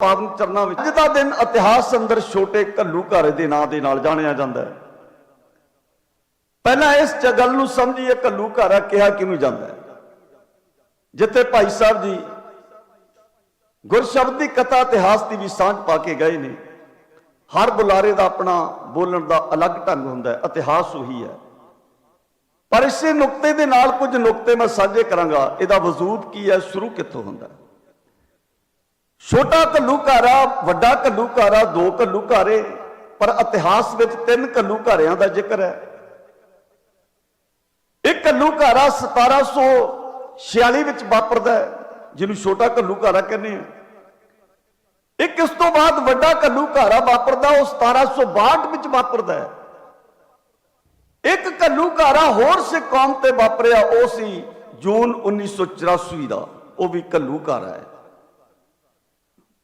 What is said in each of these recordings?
ਪਾਵਨ ਚਰਨਾਂ ਵਿੱਚ ਅੱਜ ਦਾ ਦਿਨ ਇਤਿਹਾਸ ਅੰਦਰ ਛੋਟੇ ਘੱਲੂ ਘਾਰੇ ਦੇ ਨਾਂ ਦੇ ਨਾਲ ਜਾਣਿਆ ਜਾਂਦਾ ਹੈ। ਪਹਿਲਾਂ ਇਸ ਚ ਨੂੰ ਸਮਝੀਏ, ਘੱਲੂ ਘਾਰਾ ਕਿਹਾ ਕਿਹਨੂੰ ਜਾਂਦਾ ਹੈ। ਜਿੱਥੇ ਭਾਈ ਸਾਹਿਬ ਜੀ ਗੁਰਸ਼ਬਦ ਦੀ ਕਥਾ ਇਤਿਹਾਸ ਦੀ ਵੀ ਸਾਂਝ ਪਾ ਕੇ ਗਏ ਨੇ, ਹਰ ਬੁਲਾਰੇ ਦਾ ਆਪਣਾ ਬੋਲਣ ਦਾ ਅਲੱਗ ਢੰਗ ਹੁੰਦਾ ਹੈ, ਇਤਿਹਾਸ ਉਹੀ ਹੈ। ਪਰ ਇਸੇ ਨੁਕਤੇ ਦੇ ਨਾਲ ਕੁਝ ਨੁਕਤੇ ਮੈਂ ਸਾਂਝੇ ਕਰਾਂਗਾ, ਇਹਦਾ ਵਜੂਦ ਕੀ ਹੈ, ਸ਼ੁਰੂ ਕਿੱਥੋਂ ਹੁੰਦਾ ਹੈ? ਛੋਟਾ ਘੱਲੂਘਾਰਾ, ਵੱਡਾ ਘੱਲੂਘਾਰਾ, ਦੋ ਘੱਲੂਘਾਰੇ, ਪਰ ਇਤਿਹਾਸ ਵਿੱਚ ਤਿੰਨ ਘੱਲੂਘਾਰਿਆਂ ਦਾ ਜ਼ਿਕਰ ਹੈ। ਇੱਕ ਘੱਲੂਘਾਰਾ 1746 ਵਿੱਚ ਵਾਪਰਦਾ ਹੈ, ਜਿਹਨੂੰ ਛੋਟਾ ਘੱਲੂਘਾਰਾ ਕਹਿੰਦੇ ਆ ਇੱਕ ਇਸ ਤੋਂ ਬਾਅਦ ਵੱਡਾ ਘੱਲੂਘਾਰਾ ਵਾਪਰਦਾ, ਉਹ 1762 ਵਿੱਚ ਵਾਪਰਦਾ ਹੈ। ਇੱਕ ਘੱਲੂਘਾਰਾ ਹੋਰ ਸਿੱਖ ਕੌਮ ਤੇ ਵਾਪਰਿਆ, ਉਹ ਸੀ ਜੂਨ 1984 ਦਾ, ਉਹ ਵੀ ਘੱਲੂਘਾਰਾ ਹੈ।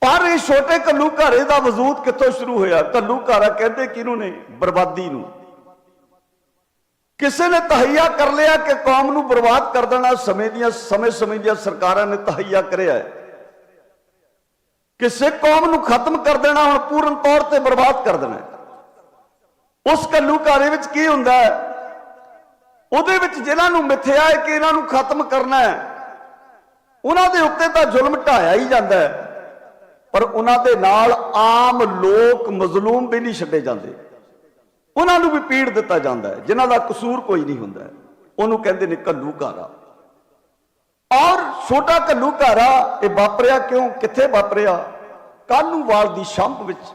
ਪਰ ਇਹ ਛੋਟੇ ਘੱਲੂ ਘਾਰੇ ਦਾ ਵਜੂਦ ਕਿੱਥੋਂ ਸ਼ੁਰੂ ਹੋਇਆ? ਘੱਲੂ ਘਾਰਾ ਕਹਿੰਦੇ ਕਿਹਨੂੰ ਨੇ? ਬਰਬਾਦੀ ਨੂੰ। ਕਿਸੇ ਨੇ ਤਹਈਆ ਕਰ ਲਿਆ ਕਿ ਕੌਮ ਨੂੰ ਬਰਬਾਦ ਕਰ ਦੇਣਾ? ਸਮੇਂ ਦੀਆਂ, ਸਮੇਂ ਸਮੇਂ ਦੀਆਂ ਸਰਕਾਰਾਂ ਨੇ ਤਹਈਆ ਕਰਿਆ ਹੈ। ਕਿਸੇ ਕੌਮ ਨੂੰ ਖਤਮ ਕਰ ਦੇਣਾ, ਹੁਣ ਪੂਰਨ ਤੌਰ ਤੇ ਬਰਬਾਦ ਕਰ ਦੇਣਾ ਉਸ ਘੱਲੂ ਘਾਰੇ ਵਿੱਚ ਕੀ ਹੁੰਦਾ ਹੈ? ਉਹਦੇ ਵਿੱਚ ਜਿਨ੍ਹਾਂ ਨੂੰ ਮਿੱਥਿਆ ਹੈ ਕਿ ਇਹਨਾਂ ਨੂੰ ਖਤਮ ਕਰਨਾ ਹੈ, ਉਹਨਾਂ ਦੇ ਉੱਤੇ ਤਾਂ ਜ਼ੁਲਮ ਢਾਇਆ ਹੀ ਜਾਂਦਾ ਹੈ। ਪਰ ਉਹਨਾਂ ਦੇ ਨਾਲ ਆਮ ਲੋਕ ਮਜ਼ਲੂਮ ਵੀ ਨਹੀਂ ਛੱਡੇ ਜਾਂਦੇ। ਉਹਨਾਂ ਨੂੰ ਵੀ ਪੀੜ ਦਿੱਤਾ ਜਾਂਦਾ ਹੈ, ਜਿਨ੍ਹਾਂ ਦਾ ਕਸੂਰ ਕੋਈ ਨਹੀਂ ਹੁੰਦਾ ਉਹਨੂੰ ਕਹਿੰਦੇ ਨੇ ਕੱਲੂ ਘਾਰਾ ਔਰ ਛੋਟਾ ਕੱਲੂ ਘਾਰਾ ਇਹ ਵਾਪਰਿਆ ਕਿਉਂ? ਕਿੱਥੇ ਵਾਪਰਿਆ? ਕਾਨੂੰਵਾਲ ਦੀ ਸ਼ੰਪ ਵਿੱਚ?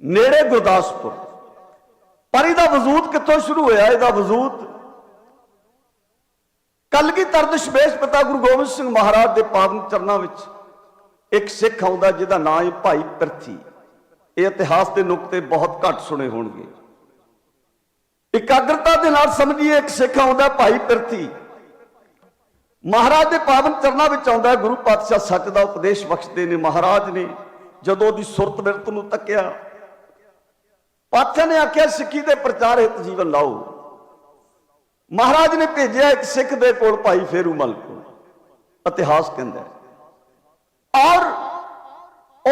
ਨੇੜੇ ਗੁਰਦਾਸਪੁਰ। ਪਰ ਇਹਦਾ ਵਜੂਦ ਕਿੱਥੋਂ ਸ਼ੁਰੂ ਹੋਇਆ? ਇਹਦਾ ਵਜੂਦ ਕਲਗੀਧਰ ਸ਼ਬੇਸ਼ ਪਿਤਾ ਗੁਰੂ ਗੋਬਿੰਦ ਸਿੰਘ ਮਹਾਰਾਜ ਦੇ ਪਾਵਨ ਚਰਨਾਂ ਵਿੱਚ ਇੱਕ ਸਿੱਖ ਆਉਂਦਾ ਜਿਹਦਾ ਨਾਮ ਹੈ ਭਾਈ ਪ੍ਰਥੀ। ਇਹ ਇਤਿਹਾਸ ਦੇ ਨੁਕਤੇ ਬਹੁਤ ਘੱਟ ਸੁਣੇ ਹੋਣਗੇ। ਇਕਾਗਰਤਾ ਦੇ ਨਾਲ ਸਮਝੀਏ, ਇੱਕ ਸਿੱਖ ਆਉਂਦਾ ਭਾਈ ਪ੍ਰਥੀ। ਮਹਾਰਾਜ ਦੇ ਪਾਵਨ ਚਰਨਾਂ ਵਿੱਚ ਆਉਂਦਾ ਗੁਰੂ ਪਾਤਸ਼ਾਹ ਸੱਚ ਦਾ ਉਪਦੇਸ਼ ਬਖਸ਼ਦੇ ਨੇ, ਮਹਾਰਾਜ ਨੇ ਜਦੋਂ ਉਹਦੀ ਸੁਰਤ ਬਿਰਤ ਨੂੰ ਤੱਕਿਆ। ਪਾਤਸ਼ਾਹ ਨੇ ਆਖਿਆ, ਸਿੱਖੀ ਦੇ ਪ੍ਰਚਾਰ ਹਿਤ ਜੀਵਨ ਲਾਓ। ਮਹਾਰਾਜ ਨੇ ਭੇਜਿਆ ਇੱਕ ਸਿੱਖ ਦੇ ਕੋਲ ਭਾਈ ਫੇਰੂਮਲ ਕੋਲ ਇਤਿਹਾਸ ਕਹਿੰਦਾ ਔਰ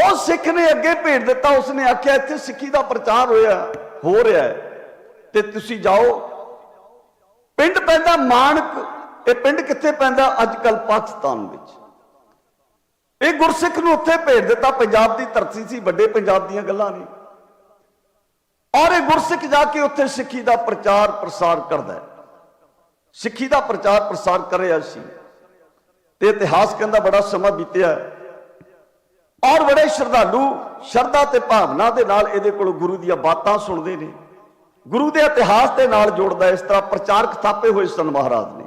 ਉਹ ਸਿੱਖ ਨੇ ਅੱਗੇ ਭੇਜ ਦਿੱਤਾ, ਉਸਨੇ ਆਖਿਆ, ਇੱਥੇ ਸਿੱਖੀ ਦਾ ਪ੍ਰਚਾਰ ਹੋਇਆ, ਹੋ ਰਿਹਾ ਹੈ। ਤੇ ਤੁਸੀਂ ਜਾਓ। ਪਿੰਡ ਪੈਂਦਾ ਮਾਨਕ, ਇਹ ਪਿੰਡ ਕਿੱਥੇ ਪੈਂਦਾ? ਅੱਜ ਕੱਲ ਪਾਕਿਸਤਾਨ ਵਿੱਚ। ਇਹ ਗੁਰਸਿੱਖ ਨੂੰ ਉੱਥੇ ਭੇਜ ਦਿੱਤਾ, ਪੰਜਾਬ ਦੀ ਧਰਤੀ ਸੀ, ਵੱਡੇ ਪੰਜਾਬ ਦੀਆਂ ਗੱਲਾਂ ਨੇ। ਔਰ ਇਹ ਗੁਰਸਿੱਖ ਜਾ ਕੇ ਉੱਥੇ ਸਿੱਖੀ ਦਾ ਪ੍ਰਚਾਰ ਪ੍ਰਸਾਰ ਕਰਦਾ ਹੈ। ਸਿੱਖੀ ਦਾ ਪ੍ਰਚਾਰ ਪ੍ਰਸਾਰ ਕਰ ਰਿਹਾ ਸੀ। ਤੇ ਇਤਿਹਾਸ ਕਹਿੰਦਾ ਬੜਾ ਸਮਾਂ ਬੀਤਿਆ। ਔਰ ਬੜੇ ਸ਼ਰਧਾਲੂ ਸ਼ਰਧਾ ਤੇ ਭਾਵਨਾ ਦੇ ਨਾਲ ਇਹਦੇ ਕੋਲ ਗੁਰੂ ਦੀਆਂ ਬਾਤਾਂ ਸੁਣਦੇ ਨੇ। ਗੁਰੂ ਦੇ ਇਤਿਹਾਸ ਦੇ ਨਾਲ ਜੋੜਦਾ ਇਸ ਤਰ੍ਹਾਂ ਪ੍ਰਚਾਰਕ ਥਾਪੇ ਹੋਏ ਸਨ ਮਹਾਰਾਜ ਨੇ।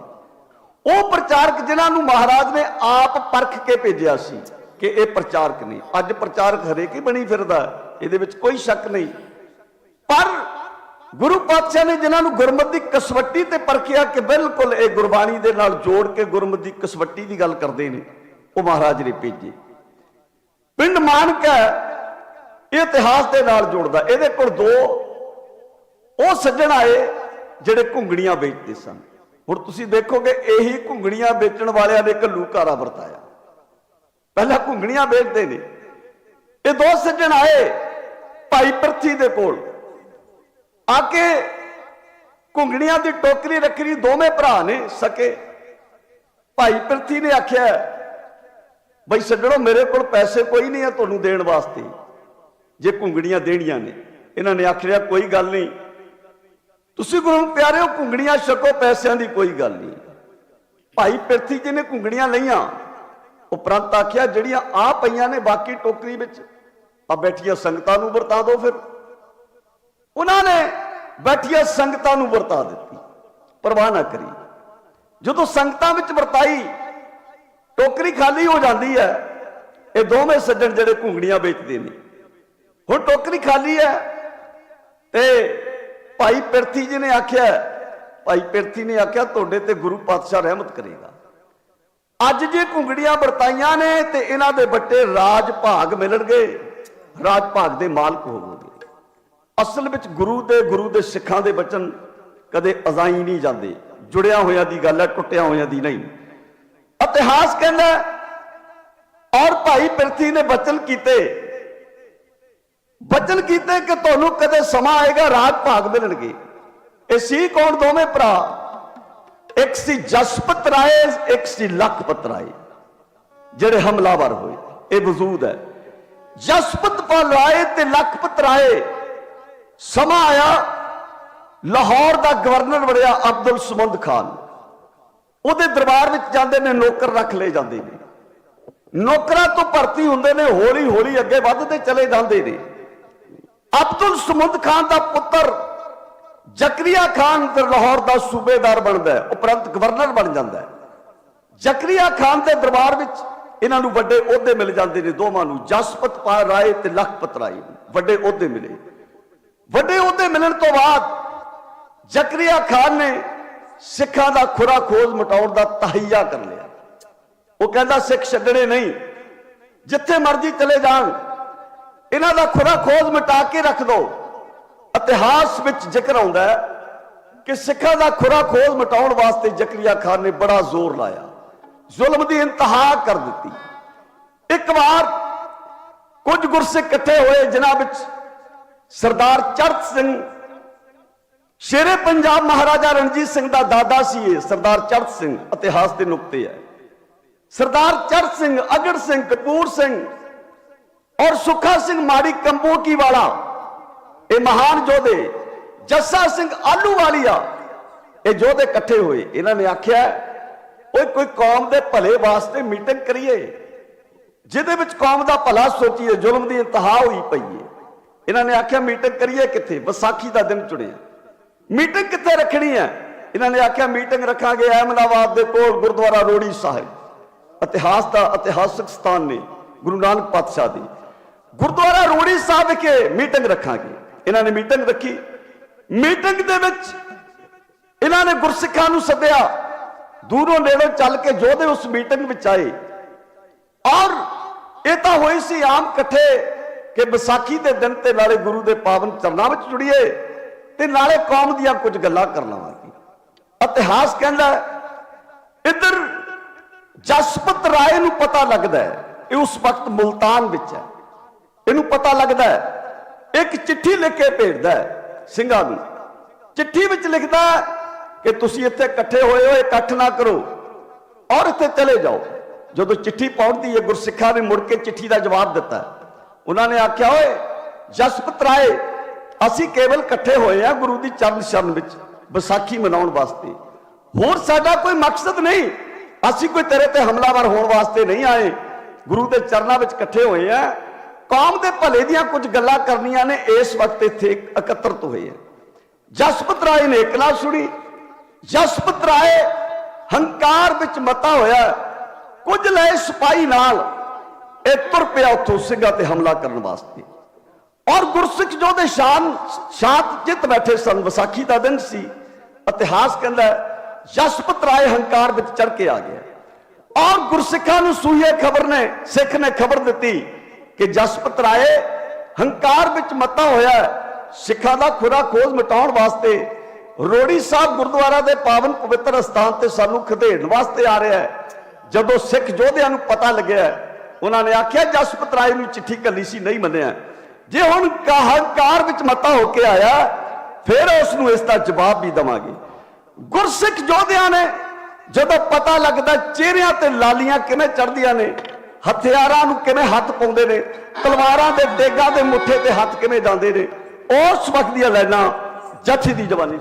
ਉਹ ਪ੍ਰਚਾਰਕ ਜਿਨ੍ਹਾਂ ਨੂੰ ਮਹਾਰਾਜ ਨੇ ਆਪ ਪਰਖ ਕੇ ਭੇਜਿਆ ਸੀ ਕਿ ਇਹ ਪ੍ਰਚਾਰਕ ਨੇ। ਅੱਜ ਪ੍ਰਚਾਰਕ ਹਰੇਕ ਹੀ ਬਣੀ ਫਿਰਦਾ ਇਹਦੇ ਵਿੱਚ ਕੋਈ ਸ਼ੱਕ ਨਹੀਂ। ਪਰ ਗੁਰੂ ਪਾਤਸ਼ਾਹ ਨੇ ਜਿਨ੍ਹਾਂ ਨੂੰ ਗੁਰਮਤਿ ਦੀ ਕਸਵੱਟੀ ਤੇ ਪਰਖਿਆ ਕਿ ਬਿਲਕੁਲ ਇਹ ਗੁਰਬਾਣੀ ਦੇ ਨਾਲ ਜੋੜ ਕੇ ਗੁਰਮਤਿ ਦੀ ਕਸਵੱਟੀ ਦੀ ਗੱਲ ਕਰਦੇ ਨੇ, ਉਹ ਮਹਾਰਾਜ ਨੇ ਭੇਜੇ। ਪਿੰਡ ਮਾਨਕ ਹੈ ਇਹ ਇਤਿਹਾਸ ਦੇ ਨਾਲ ਜੁੜਦਾ। ਇਹਦੇ ਕੋਲ ਦੋ ਉਹ ਸੱਜਣ ਆਏ ਜਿਹੜੇ ਘੁੰਗੜੀਆਂ ਵੇਚਦੇ ਸਨ। ਹੁਣ ਤੁਸੀਂ ਦੇਖੋਗੇ, ਇਹੀ ਘੁੰਗੜੀਆਂ ਵੇਚਣ ਵਾਲਿਆਂ ਨੇ ਘੱਲੂਘਾਰਾ ਵਰਤਾਇਆ। ਪਹਿਲਾਂ ਘੁੰਗਣੀਆਂ ਵੇਚਦੇ ਨੇ। ਇਹ ਦੋ ਸੱਜਣ ਆਏ ਭਾਈ ਪ੍ਰਥੀ ਦੇ ਕੋਲ। ਆ ਕੇ ਘੁੰਗਣੀਆਂ ਦੀ ਟੋਕਰੀ ਰੱਖੀ ਦੋਵੇਂ ਭਰਾ ਨੇ ਸਕੇ। ਭਾਈ ਪ੍ਰਥੀ ਨੇ ਆਖਿਆ ਬਈ ਸੱਜਣੋ ਮੇਰੇ ਕੋਲ ਪੈਸੇ ਕੋਈ ਨਹੀਂ ਹੈ ਤੁਹਾਨੂੰ ਦੇਣ ਵਾਸਤੇ। ਜੇ ਘੁੰਗੜੀਆਂ ਦੇਣੀਆਂ ਨੇ। ਇਹਨਾਂ ਨੇ ਆਖਿਆ, ਕੋਈ ਗੱਲ ਨਹੀਂ। ਤੁਸੀਂ ਗੁਰੂ ਨੂੰ ਪਿਆਰਿਓ ਘੁੰਗੜੀਆਂ ਛਕੋ, ਪੈਸਿਆਂ ਦੀ ਕੋਈ ਗੱਲ ਨਹੀਂ। ਭਾਈ ਪਿਰਥੀ ਜੀ ਨੇ ਘੁੰਗਣੀਆਂ ਲਈਆਂ। ਉਪਰੰਤ ਆਖਿਆ, ਜਿਹੜੀਆਂ ਆ ਪਈਆਂ ਨੇ ਬਾਕੀ ਟੋਕਰੀ ਵਿੱਚ ਆ ਬੈਠੀਆਂ ਸੰਗਤਾਂ ਨੂੰ ਵਰਤਾ ਦਿਓ ਫਿਰ। ਉਹਨਾਂ ਨੇ ਬੈਠੀਆਂ ਸੰਗਤਾਂ ਨੂੰ ਵਰਤਾ ਦਿੱਤੀ। ਪਰਵਾਹ ਨਾ ਕਰੀ। ਜਦੋਂ ਸੰਗਤਾਂ ਵਿੱਚ ਵਰਤਾਈ ਟੋਕਰੀ ਖਾਲੀ ਹੋ ਜਾਂਦੀ ਹੈ। ਇਹ ਦੋਵੇਂ ਸੱਜਣ ਜਿਹੜੇ ਘੁੰਗੜੀਆਂ ਵੇਚਦੇ ਨੇ। ਹੁਣ ਟੋਕਰੀ ਖਾਲੀ ਹੈ ਤੇ ਭਾਈ ਪਿਰਥੀ ਜੀ ਨੇ ਆਖਿਆ, ਭਾਈ ਪਿਰਥੀ ਨੇ ਆਖਿਆ, ਤੁਹਾਡੇ ਤੇ ਗੁਰੂ ਪਾਤਸ਼ਾਹ ਰਹਿਮਤ ਕਰੇਗਾ। ਅੱਜ ਜੇ ਘੁੰਗੜੀਆਂ ਵਰਤਾਈਆਂ ਨੇ ਤੇ ਇਹਨਾਂ ਦੇ ਬੱਟੇ ਰਾਜ ਭਾਗ ਮਿਲਣਗੇ, ਰਾਜ ਭਾਗ ਦੇ ਮਾਲਕ ਹੋਵੋਗੇ। ਅਸਲ ਵਿੱਚ ਗੁਰੂ ਦੇ ਗੁਰੂ ਦੇ ਸਿੱਖਾਂ ਦੇ ਬਚਨ ਕਦੇ ਅਜ਼ਾਈ ਨਹੀਂ ਜਾਂਦੇ। ਜੁੜਿਆ ਹੋਇਆਂ ਦੀ ਗੱਲ ਹੈ, ਟੁੱਟਿਆ ਹੋਇਆਂ ਦੀ ਨਹੀਂ। ਇਤਿਹਾਸ ਕਹਿੰਦਾ ਔਰ ਭਾਈ ਪਿਰਥੀ ਨੇ ਬਚਨ ਕੀਤੇ। ਬਚਨ ਕੀਤੇ ਕਿ ਤੁਹਾਨੂੰ ਕਦੇ ਸਮਾਂ ਆਏਗਾ ਰਾਜ ਭਾਗ ਮਿਲਣਗੇ। ਇਹ ਸੀ ਕੌਣ ਦੋਵੇਂ ਭਰਾ? ਇੱਕ ਸੀ ਜਸਪਤ ਰਾਏ, ਇੱਕ ਸੀ ਲਖਪਤ ਰਾਏ, ਜਿਹੜੇ ਹਮਲਾਵਰ ਹੋਏ। ਇਹ ਵਜੂਦ ਹੈ। ਜਸਪਤ ਪਾਲ ਰਾਏ ਤੇ ਲਖਪਤ ਰਾਏ, ਸਮਾਂ ਆਇਆ, ਲਾਹੌਰ ਦਾ ਗਵਰਨਰ ਬਣਿਆ ਅਬਦੁਲ ਸਮੁੰਦ ਖਾਨ। ਉਹਦੇ ਦਰਬਾਰ ਵਿੱਚ ਜਾਂਦੇ ਨੇ, ਨੌਕਰ ਰੱਖ ਲਏ ਜਾਂਦੇ ਨੇ। ਨੌਕਰਾਂ ਤੋਂ ਭਰਤੀ ਹੁੰਦੇ ਨੇ ਹੌਲੀ ਹੌਲੀ ਅੱਗੇ ਵੱਧਦੇ ਚਲੇ ਜਾਂਦੇ ਨੇ। ਅਬਦੁਲ ਸਮੁੰਦ ਖਾਨ ਦਾ ਪੁੱਤਰ ਜ਼ਕਰੀਆ ਖਾਨ ਲਾਹੌਰ ਦਾ ਸੂਬੇਦਾਰ ਬਣਦਾ ਹੈ, ਉਪਰੰਤ ਗਵਰਨਰ ਬਣ ਜਾਂਦਾ ਹੈ। ਜ਼ਕਰੀਆ ਖਾਨ ਦੇ ਦਰਬਾਰ ਵਿੱਚ ਇਹਨਾਂ ਨੂੰ ਵੱਡੇ ਅਹੁਦੇ ਮਿਲ ਜਾਂਦੇ ਨੇ, ਦੋਵਾਂ ਨੂੰ ਜਸਪਤ ਪਾਲ ਰਾਏ ਤੇ ਲਖਪਤ ਰਾਏ, ਵੱਡੇ ਅਹੁਦੇ ਮਿਲੇ। ਵੱਡੇ ਅਹੁਦੇ ਮਿਲਣ ਤੋਂ ਬਾਅਦ ਜ਼ਕਰੀਆ ਖਾਨ ਨੇ ਸਿੱਖਾਂ ਦਾ ਖੁਰਾ ਖੋਜ ਮਟਾਉਣ ਦਾ ਤਹਈਆ ਕਰ ਲਿਆ। ਉਹ ਕਹਿੰਦਾ, ਸਿੱਖ ਛੱਡਣੇ ਨਹੀਂ। ਜਿੱਥੇ ਮਰਜ਼ੀ ਚਲੇ ਜਾਣ। ਇਹਨਾਂ ਦਾ ਖੁਰਾ ਖੋਜ ਮਿਟਾ ਕੇ ਰੱਖ ਦਿਓ ਇਤਿਹਾਸ ਵਿੱਚ ਜ਼ਿਕਰ ਆਉਂਦਾ ਹੈ ਕਿ ਸਿੱਖਾਂ ਦਾ ਖੁਰਾ ਖੋਜ ਮਿਟਾਉਣ ਵਾਸਤੇ ਜ਼ਕਰੀਆ ਖਾਨ ਨੇ ਬੜਾ ਜ਼ੋਰ ਲਾਇਆ। ਜ਼ੁਲਮ ਦੀ ਇੰਤਹਾ ਕਰ ਦਿੱਤੀ। ਇੱਕ ਵਾਰ ਕੁਝ ਗੁਰਸਿੱਖ ਇਕੱਠੇ ਹੋਏ, ਜਿਨ੍ਹਾਂ ਵਿੱਚ ਸਰਦਾਰ ਚਰਤ ਸਿੰਘ ਸ਼ੇਰੇ ਪੰਜਾਬ ਮਹਾਰਾਜਾ ਰਣਜੀਤ ਸਿੰਘ ਦਾ ਦਾਦਾ ਸੀ ਇਹ, ਸਰਦਾਰ ਚੜਤ ਸਿੰਘ, ਇਤਿਹਾਸ ਦੇ ਨੁਕਤੇ ਹੈ। ਸਰਦਾਰ ਚੜਤ ਸਿੰਘ, ਅਗੜ ਸਿੰਘ, ਕਪੂਰ ਸਿੰਘ ਔਰ ਸੁੱਖਾ ਸਿੰਘ ਮਾੜੀ ਕੰਬੋਕੀ ਵਾਲਾ, ਇਹ ਮਹਾਨ ਯੋਧੇ, ਜੱਸਾ ਸਿੰਘ ਆਲੂ ਵਾਲੀਆ ਇਹ ਯੋਧੇ ਇਕੱਠੇ ਹੋਏ। ਇਹਨਾਂ ਨੇ ਆਖਿਆ, ਓਏ ਕੋਈ ਕੌਮ ਦੇ ਭਲੇ ਵਾਸਤੇ ਮੀਟਿੰਗ ਕਰੀਏ, ਜਿਹਦੇ ਵਿੱਚ ਕੌਮ ਦਾ ਭਲਾ ਸੋਚੀਏ, ਜ਼ੁਲਮ ਦੀ ਇੰਤਹਾ ਹੋਈ ਪਈ ਏ। ਇਹਨਾਂ ਨੇ ਆਖਿਆ, ਮੀਟਿੰਗ ਕਰੀਏ ਕਿੱਥੇ? ਵਿਸਾਖੀ ਦਾ ਦਿਨ ਚੁਣਿਆ ਮੀਟਿੰਗ ਕਿੱਥੇ ਰੱਖਣੀ ਹੈ? ਇਹਨਾਂ ਨੇ ਆਖਿਆ, ਮੀਟਿੰਗ ਰੱਖਾਂਗੇ ਅਹਿਮਦਾਬਾਦ ਦੇ ਕੋਲ ਗੁਰਦੁਆਰਾ ਰੋੜੀ ਸਾਹਿਬ। ਇਤਿਹਾਸ ਦਾ ਇਤਿਹਾਸਕ ਸਥਾਨ ਨੇ, ਗੁਰੂ ਨਾਨਕ ਪਾਤਸ਼ਾਹ ਦੀ। ਗੁਰਦੁਆਰਾ ਰੋੜੀ ਸਾਹਿਬ ਵਿਖੇ ਮੀਟਿੰਗ ਰੱਖਾਂਗੇ। ਇਹਨਾਂ ਨੇ ਮੀਟਿੰਗ ਰੱਖੀ। ਮੀਟਿੰਗ ਦੇ ਵਿੱਚ ਇਹਨਾਂ ਨੇ ਗੁਰਸਿੱਖਾਂ ਨੂੰ ਸੱਦਿਆ। ਦੂਰੋਂ ਨੇੜੋਂ ਚੱਲ ਕੇ ਯੋਧੇ ਉਸ ਮੀਟਿੰਗ ਵਿੱਚ ਆਏ। ਔਰ ਇਹ ਤਾਂ ਹੋਈ ਸੀ ਆਮ ਇਕੱਠੇ ਕਿ ਵਿਸਾਖੀ ਦੇ ਦਿਨ ਤੇ ਨਾਲੇ ਗੁਰੂ ਦੇ ਪਾਵਨ ਚਰਨਾਂ ਵਿੱਚ ਜੁੜੀਏ। ਤੇ ਨਾਲੇ ਕੌਮ ਦੀਆਂ ਕੁਝ ਗੱਲਾਂ ਕਰ ਲਵਾਂਗੇ। ਇਤਿਹਾਸ ਕਹਿੰਦਾ ਇੱਧਰ ਜਸਪਤ ਰਾਏ ਨੂੰ ਪਤਾ ਲੱਗਦਾ ਹੈ, ਇਹ ਉਸ ਵਕਤ ਮੁਲਤਾਨ ਵਿੱਚ ਹੈ। ਇਹਨੂੰ ਪਤਾ ਲੱਗਦਾ ਹੈ, ਇੱਕ ਚਿੱਠੀ ਲਿਖ ਕੇ ਭੇਜਦਾ ਹੈ ਸਿੰਘਾਂ ਨੂੰ। ਚਿੱਠੀ ਵਿੱਚ ਲਿਖਦਾ ਕਿ ਤੁਸੀਂ ਇੱਥੇ ਇਕੱਠੇ ਹੋਏ ਹੋ, ਇਕੱਠ ਨਾ ਕਰੋ ਔਰ ਇੱਥੇ ਚਲੇ ਜਾਓ। ਜਦੋਂ ਚਿੱਠੀ ਪਹੁੰਚਦੀ ਹੈ, ਗੁਰਸਿੱਖਾਂ ਨੇ ਮੁੜ ਕੇ ਚਿੱਠੀ ਦਾ ਜਵਾਬ ਦਿੱਤਾ। ਉਹਨਾਂ ਨੇ ਆਖਿਆ, ਓਏ ਜਸਪਤ ਰਾਏ ਅਸੀਂ ਕੇਵਲ ਇਕੱਠੇ ਹੋਏ ਆ ਗੁਰੂ ਦੀ ਚਰਨ ਸ਼ਰਨ ਵਿੱਚ, ਵਿਸਾਖੀ ਮਨਾਉਣ ਵਾਸਤੇ। ਹੋਰ ਸਾਡਾ ਕੋਈ ਮਕਸਦ ਨਹੀਂ। ਅਸੀਂ ਕੋਈ ਤੇਰੇ ਤੇ ਹਮਲਾਵਰ ਹੋਣ ਵਾਸਤੇ ਨਹੀਂ ਆਏ। ਗੁਰੂ ਦੇ ਚਰਨਾਂ ਵਿੱਚ ਇਕੱਠੇ ਹੋਏ ਆ। ਕੌਮ ਦੇ ਭਲੇ ਦੀਆਂ ਕੁਝ ਗੱਲਾਂ ਕਰਨੀਆਂ ਨੇ, ਇਸ ਵਕਤ ਇੱਥੇ ਇਕੱਤਰਤ ਹੋਏ ਆ। ਜਸਪਤ ਰਾਏ ਨੇ ਇੱਕ ਸੁਣੀ। ਜਸਪਤ ਰਾਏ ਹੰਕਾਰ ਵਿੱਚ ਮਤਾ ਹੋਇਆ। ਕੁਝ ਲਏ ਸਿਪਾਹੀ ਨਾਲ। ਇਹ ਤੁਰ ਪਿਆ ਉੱਥੋਂ ਸਿੰਘਾਂ ਤੇ ਹਮਲਾ ਕਰਨ ਵਾਸਤੇ। ਔਰ ਗੁਰਸਿੱਖ ਜੋ ਦੇ ਸ਼ਾਨ, ਸ਼ਾਂਤ ਜਿੱਤ ਬੈਠੇ ਸਨ, ਵਿਸਾਖੀ ਦਾ ਦਿਨ ਸੀ, ਇਤਿਹਾਸ ਕਹਿੰਦਾ ਜਸਪਤ ਰਾਏ ਹੰਕਾਰ ਵਿੱਚ ਚੜ ਕੇ ਆ ਗਿਆ। ਔਰ ਗੁਰਸਿੱਖਾਂ ਨੂੰ ਸੂਈਏ ਖਬਰ ਨੇ, ਸਿੱਖ ਨੇ ਖਬਰ ਦਿੱਤੀ ਕਿ ਜਸਪਤ ਰਾਏ ਹੰਕਾਰ ਵਿੱਚ ਮਤਾ ਹੋਇਆ ਸਿੱਖਾਂ ਦਾ ਖੁਰਾ ਖੋਜ ਮਿਟਾਉਣ ਵਾਸਤੇ ਰੋੜੀ ਸਾਹਿਬ ਗੁਰਦੁਆਰਾ ਦੇ ਪਾਵਨ ਪਵਿੱਤਰ ਸਥਾਨ ਤੇ ਸਾਨੂੰ ਖਦੇੜਨ ਵਾਸਤੇ ਆ ਰਿਹਾ ਹੈ। ਜਦੋਂ ਸਿੱਖ ਯੋਧਿਆਂ ਨੂੰ ਪਤਾ ਲੱਗਿਆ ਉਹਨਾਂ ਨੇ ਆਖਿਆ ਜਸਪਤ ਰਾਏ ਨੂੰ ਚਿੱਠੀ ਕੱਲੀ ਸੀ, ਨਹੀਂ ਮੰਨਿਆ ਜੇ ਹੁਣ ਕ- ਹੰਕਾਰ ਵਿੱਚ ਮਤਾ ਹੋ ਕੇ ਆਇਆ, ਫਿਰ ਉਸ ਨੂੰ ਇਸ ਦਾ ਜਵਾਬ ਵੀ ਦਵਾਂਗੇ। ਗੁਰਸਿੱਖ ਯੋਧਿਆਂ ਨੇ ਜਦੋਂ ਪਤਾ ਲੱਗਦਾ ਚਿਹਰਿਆਂ ਤੇ ਲਾਲੀਆਂ ਕਿਵੇਂ ਚੜਦੀਆਂ ਨੇ, ਹਥਿਆਰਾਂ ਨੂੰ ਕਿਵੇਂ ਹੱਥ ਪਾਉਂਦੇ ਨੇ, ਤਲਵਾਰਾਂ ਦੇ ਡੇਗਾਂ ਦੇ ਮੁੱਠੇ ਤੇ ਹੱਥ ਕਿਵੇਂ ਜਾਂਦੇ ਨੇ, ਉਸ ਵਕਤ ਦੀਆਂ ਲਾਈਨਾਂ ਜੱਥੀ ਦੀ ਜਵਾਨੀ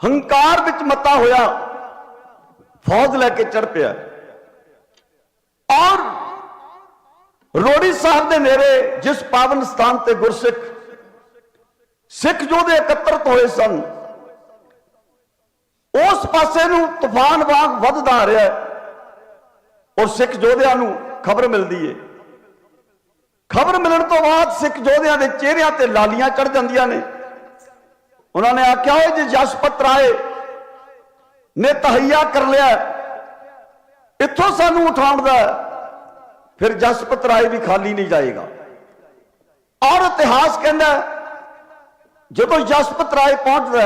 ਹੰਕਾਰ ਵਿੱਚ ਮਤਾ ਹੋਇਆ। ਫੌਜ ਲੈ ਕੇ ਚੜ ਪਿਆ। ਔਰ ਰੋੜੀ ਸਾਹਿਬ ਦੇ ਨੇੜੇ ਜਿਸ ਪਾਵਨ ਸਥਾਨ ਤੇ ਗੁਰਸਿੱਖ, ਸਿੱਖ ਜੋਧੇ ਇਕੱਤਰਤ ਹੋਏ ਸਨ ਉਸ ਪਾਸੇ ਨੂੰ ਤੂਫਾਨ ਵਾਂਗ ਵੱਧਦਾ ਆ ਰਿਹਾ ਹੈ ਔਰ ਸਿੱਖ ਯੋਧਿਆਂ ਨੂੰ ਖਬਰ ਮਿਲਦੀ ਏ। ਖਬਰ ਮਿਲਣ ਤੋਂ ਬਾਅਦ ਸਿੱਖ ਯੋਧਿਆਂ ਦੇ ਚਿਹਰਿਆਂ ਤੇ ਲਾਲੀਆਂ ਚੜ ਜਾਂਦੀਆਂ ਨੇ। ਉਹਨਾਂ ਨੇ ਆਖਿਆ ਹੋਏ ਜੇ ਜਸਪਤ ਰਾਏ ਨੇ ਤਹਈਆ ਕਰ ਲਿਆ, ਇੱਥੋਂ ਸਾਨੂੰ ਉਠਾਉਣ ਦਾ ਫਿਰ ਜਸਪਤ ਰਾਏ ਵੀ ਖਾਲੀ ਨਹੀਂ ਜਾਏਗਾ। ਔਰ ਇਤਿਹਾਸ ਕਹਿੰਦਾ ਜਦੋਂ ਜਸਪਤ ਰਾਏ ਪਹੁੰਚਦਾ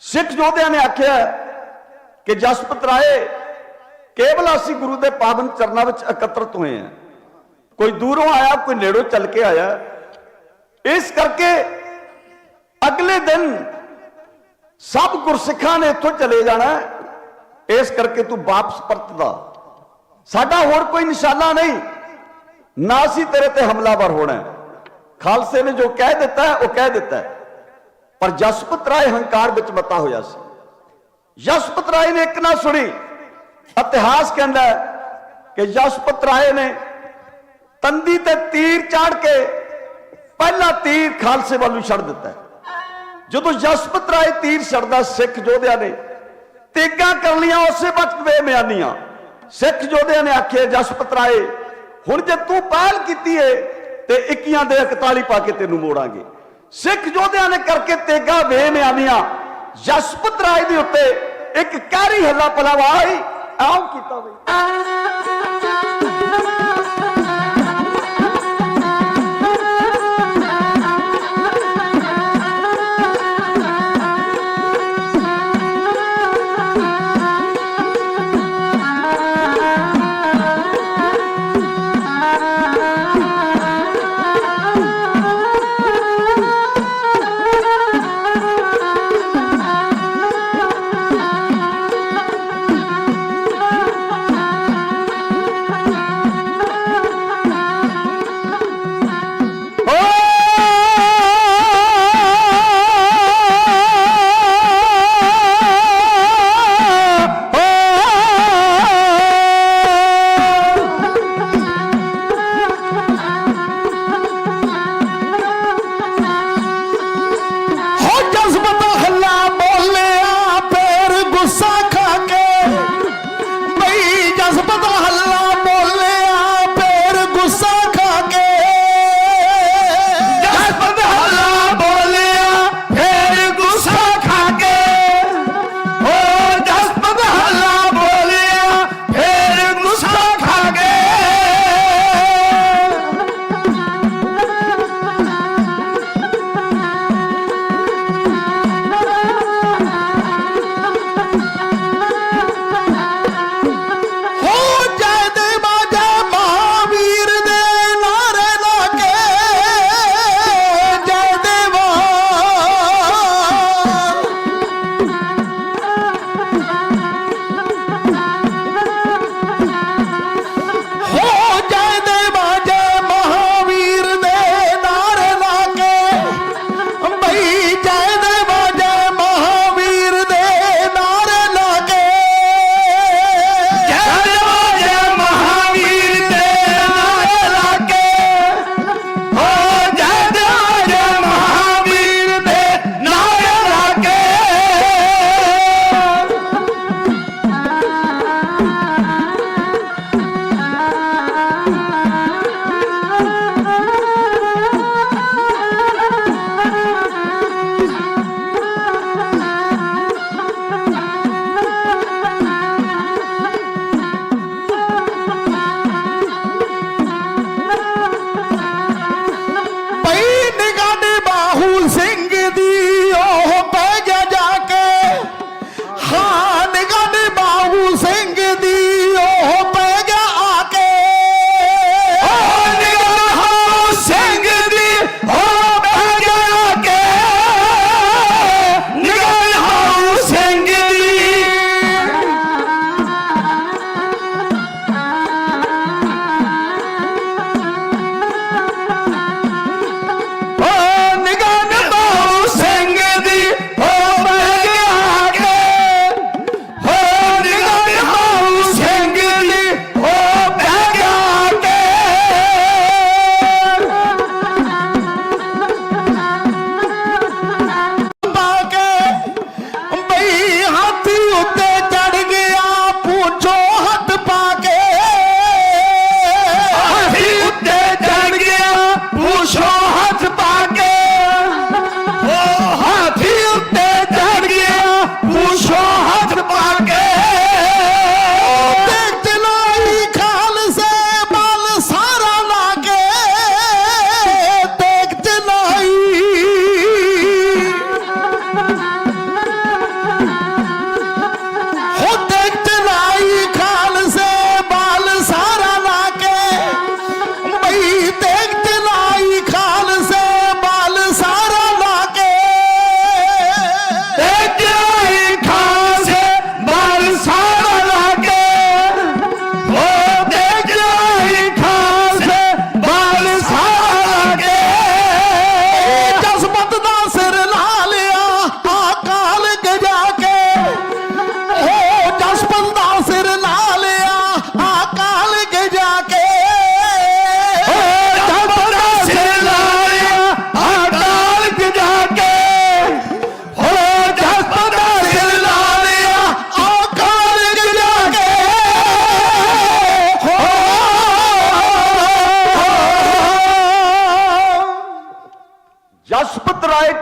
ਸਿੱਖ ਯੋਧਿਆਂ ਨੇ ਆਖਿਆ ਕਿ ਜਸਪਤ ਰਾਏ ਕੇਵਲ ਅਸੀਂ ਗੁਰੂ ਦੇ ਪਾਵਨ ਚਰਨਾਂ ਵਿੱਚ ਇਕੱਤਰਤ ਹੋਏ ਹਾਂ। ਕੋਈ ਦੂਰੋਂ ਆਇਆ, ਕੋਈ ਨੇੜੋਂ ਚੱਲ ਕੇ ਆਇਆ। ਇਸ ਕਰਕੇ ਅਗਲੇ ਦਿਨ ਸਭ ਗੁਰਸਿੱਖਾਂ ਨੇ ਇੱਥੋਂ ਚਲੇ ਜਾਣਾ ਇਸ ਕਰਕੇ ਤੂੰ ਵਾਪਸ ਪਰਤਦਾ। ਸਾਡਾ ਹੋਰ ਕੋਈ ਨਿਸ਼ਾਨਾ ਨਹੀਂ। ਨਾ ਅਸੀਂ ਤੇਰੇ ਤੇ ਹਮਲਾਵਰ ਹੋਣਾ ਖਾਲਸੇ ਨੇ ਜੋ ਕਹਿ ਦਿੱਤਾ ਉਹ ਕਹਿ ਦਿੱਤਾ ਪਰ ਜਸਪਤ ਰਾਏ ਹੰਕਾਰ ਵਿੱਚ ਮਤਾ ਹੋਇਆ ਸੀ। ਜਸਪਤ ਰਾਏ ਨੇ ਇੱਕ ਨਾ ਸੁਣੀ। ਇਤਿਹਾਸ ਕਹਿੰਦਾ ਕਿ ਜਸਪਤ ਰਾਏ ਨੇ ਤੰਦੀ ਤੇ ਤੀਰ ਚਾੜ ਕੇ ਪਹਿਲਾ ਤੀਰ ਖਾਲਸੇ ਵੱਲ ਨੂੰ ਛੱਡ ਦਿੱਤਾ ਜਦੋਂ ਜਸਪਤ ਰਾਏ ਤੀਰ ਛੱਡਦਾ, ਸਿੱਖ ਯੋਧਿਆਂ ਨੇ ਤੇਗਾ ਕਰ ਲੀਆਂ ਉਸੇ ਵਕਤ ਬੇਮਿਆਨੀਆਂ। ਸਿੱਖ ਯੋਧਿਆਂ ਨੇ ਆਖਿਆ, ਜਸਪਤ ਰਾਏ, ਹੁਣ ਜੇ ਤੂੰ ਪਹਿਲ ਕੀਤੀ ਏ, ਤੇ 21 ਦੇ 41 ਪਾ ਕੇ ਤੈਨੂੰ ਮੋੜਾਂਗੇ। ਸਿੱਖ ਯੋਧਿਆਂ ਨੇ ਕਰਕੇ ਤੇਗਾ ਬੇਮਿਆਨੀਆਂ ਜਸਪਤ ਰਾਏ ਦੇ ਉੱਤੇ ਇੱਕ ਕਹਿਰੀ ਹੱਲਾ ਪਲਾਵਾਈ ਆਉ ਕੀਤਾ ਬਈ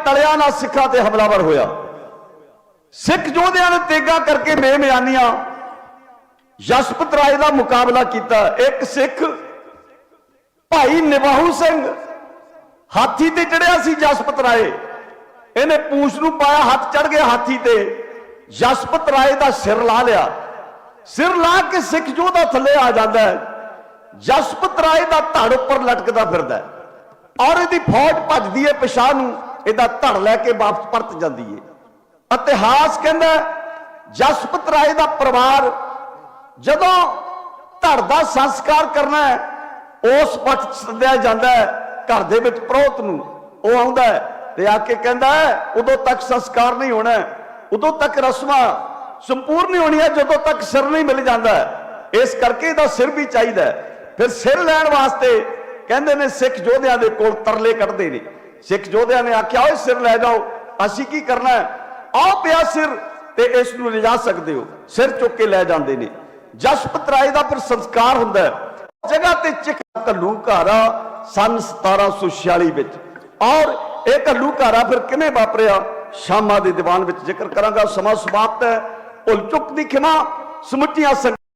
ਨਾਲ ਸਿੱਖਾਂ ਤੇ ਹਮਲਾਵਰ ਹੋਇਆ। ਸਿੱਖ ਯੋਧਿਆਂ ਨੇ ਤੇਗਾ ਕਰਕੇ ਬੇਮਿਆਨੀਆਂ ਯਸ਼ਪਤ ਰਾਏ ਦਾ ਮੁਕਾਬਲਾ ਕੀਤਾ। ਇੱਕ ਸਿੱਖ ਭਾਈ ਨਿਵਾਹੂ ਸਿੰਘ ਹਾਥੀ ਤੇ ਚੜਿਆ ਸੀ ਜਸਪਤ ਰਾਏ ਇਹਨੇ ਪੂਛ ਨੂੰ ਪਾਇਆ, ਹੱਥ ਚੜ ਗਿਆ ਹਾਥੀ ਤੇ। ਜਸਪਤ ਰਾਏ ਦਾ ਸਿਰ ਲਾ ਲਿਆ। ਸਿਰ ਲਾ ਕੇ ਸਿੱਖ ਯੋਧਾ ਥੱਲੇ ਆ ਜਾਂਦਾ ਜਸਪਤ ਰਾਏ ਦਾ ਧੜ ਉੱਪਰ ਲਟਕਦਾ ਫਿਰਦਾ ਔਰ ਇਹਦੀ ਫੌਜ ਭੱਜਦੀ ਹੈ ਪਿਛਾਂ ਨੂੰ। ਇਹਦਾ ਧੜ ਲੈ ਕੇ ਵਾਪਸ ਪਰਤ ਜਾਂਦੀ ਹੈ ਇਤਿਹਾਸ ਕਹਿੰਦਾ ਜਸਪਤ ਰਾਏ ਦਾ ਪਰਿਵਾਰ ਜਦੋਂ ਧੜ ਦਾ ਸੰਸਕਾਰ ਕਰਨਾ ਹੈ, ਉਸ ਪੱਟ ਸੱਦਿਆ ਜਾਂਦਾ ਹੈ, ਘਰ ਦੇ ਵਿੱਚ ਪ੍ਰੋਤ ਨੂੰ। ਉਹ ਆਉਂਦਾ ਹੈ ਤੇ ਆ ਕੇ ਕਹਿੰਦਾ ਉਦੋਂ ਤੱਕ ਸੰਸਕਾਰ ਨਹੀਂ ਹੋਣਾ ਉਦੋਂ ਤੱਕ ਰਸਮਾਂ ਸੰਪੂਰਨ ਨਹੀਂ ਹੋਣੀਆਂ, ਜਦੋਂ ਤੱਕ ਸਿਰ ਨਹੀਂ ਮਿਲ ਜਾਂਦਾ ਇਸ ਕਰਕੇ ਇਹਦਾ ਸਿਰ ਵੀ ਚਾਹੀਦਾ ਫਿਰ ਸਿਰ ਲੈਣ ਵਾਸਤੇ ਕਹਿੰਦੇ ਨੇ ਸਿੱਖ ਯੋਧਿਆਂ ਦੇ ਕੋਲ ਤਰਲੇ ਕੱਢਦੇ ਨੇ। ਸਿੱਖ ਯੋਧਿਆਂ ਨੇ ਆਖਿਆ, ਓਏ ਸਿਰ ਲੈ ਜਾਓ, ਅਸੀਂ ਕੀ ਕਰਨਾ ਹੈ? ਆਓ ਪਿਆ ਸਿਰ ਤੇ ਇਸ ਨੂੰ ਲਿਜਾ ਸਕਦੇ ਹੋ। ਸਿਰ ਚੁੱਕ ਕੇ ਲੈ ਜਾਂਦੇ ਨੇ। ਜਸਪਤ ਰਾਏ ਦਾ ਫਿਰ ਸੰਸਕਾਰ ਹੁੰਦਾ ਜਗ੍ਹਾ ਤੇ ਚਿਕ ਕੱਲੂ ਘਾਰਾ ਸਨ 1746 ਵਿੱਚ। ਔਰ ਇਹ ਕੱਲੂ ਘਾਰਾ ਫਿਰ ਕਿਵੇਂ ਵਾਪਰਿਆ? ਸ਼ਾਮਾ ਦੇ ਦੀਵਾਨ ਵਿੱਚ ਜ਼ਿਕਰ ਕਰਾਂਗਾ। ਸਮਾਂ ਸਮਾਪਤ ਹੈ। ਭੁੱਲ ਚੁੱਕ ਦੀ ਖਿਮਾ, ਸਮੁੱਚੀਆਂ